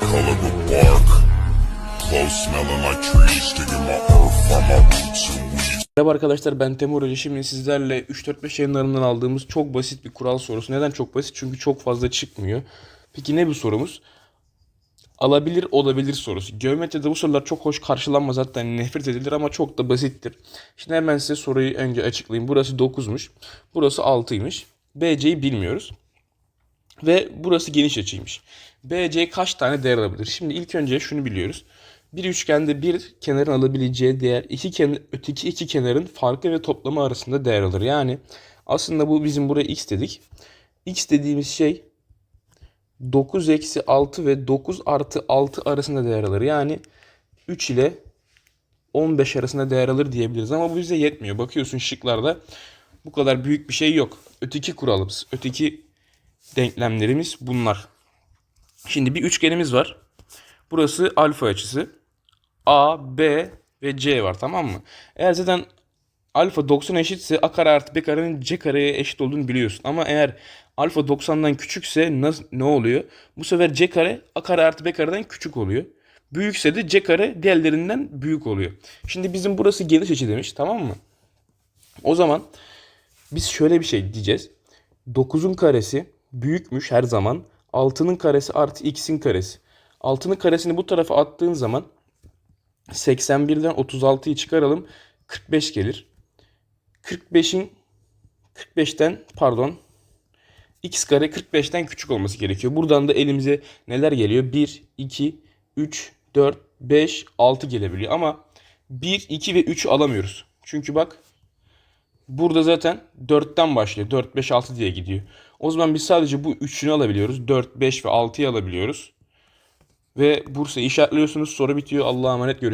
color but bark. Clothes smelling like trees, digging my earth from my roots and weeds. Merhaba arkadaşlar ben Temur Hoca. Şimdi sizlerle 3-4-5 yayınlarından aldığımız çok basit bir kural sorusu. Neden çok basit? Çünkü çok fazla çıkmıyor. Peki ne bu sorumuz? Alabilir olabilir sorusu. Geometride bu sorular çok hoş karşılanmaz hatta nefret edilir ama çok da basittir. Şimdi hemen size soruyu önce açıklayayım. Burası 9'muş. Burası 6'ymış. BC'yi bilmiyoruz. Ve burası geniş açıymış. BC kaç tane değer alabilir? Şimdi ilk önce şunu biliyoruz. Bir üçgende bir kenarın alabileceği değer iki kenar, öteki iki kenarın farkı ve toplamı arasında değer alır. Yani aslında bu bizim buraya x dedik. x dediğimiz şey 9 eksi 6 ve 9 artı 6 arasında değer alır. Yani 3 ile 15 arasında değer alır diyebiliriz. Ama bu bize yetmiyor. Bakıyorsun şıklarda bu kadar büyük bir şey yok. Öteki kuralımız, öteki denklemlerimiz bunlar. Şimdi bir üçgenimiz var. Burası alfa açısı. A, B ve C var tamam mı? Eğer zaten alfa 90 eşitse a kare artı b karenin c kareye eşit olduğunu biliyorsun. Ama eğer alfa 90'dan küçükse nasıl, ne oluyor? Bu sefer c kare a kare artı b kareden küçük oluyor. Büyükse de c kare diğerlerinden büyük oluyor. Şimdi bizim burası geniş açı demiş tamam mı? O zaman biz şöyle bir şey diyeceğiz. 9'un karesi büyükmüş her zaman. 6'nın karesi artı x'in karesi. 6'nın karesini bu tarafa attığın zaman 81'den 36'yı çıkaralım. 45 gelir. 45'in 45'ten pardon x kare 45'ten küçük olması gerekiyor. Buradan da elimize neler geliyor? 1, 2, 3, 4, 5, 6 gelebiliyor. Ama 1, 2 ve 3 alamıyoruz. Çünkü bak Burada zaten 4'ten başlıyor. 4, 5, 6 diye gidiyor. O zaman biz sadece bu üçünü alabiliyoruz. 4, 5 ve 6'yı alabiliyoruz. Ve Bursa işaretliyorsunuz. Soru bitiyor. Allah'a emanet görüşürüz.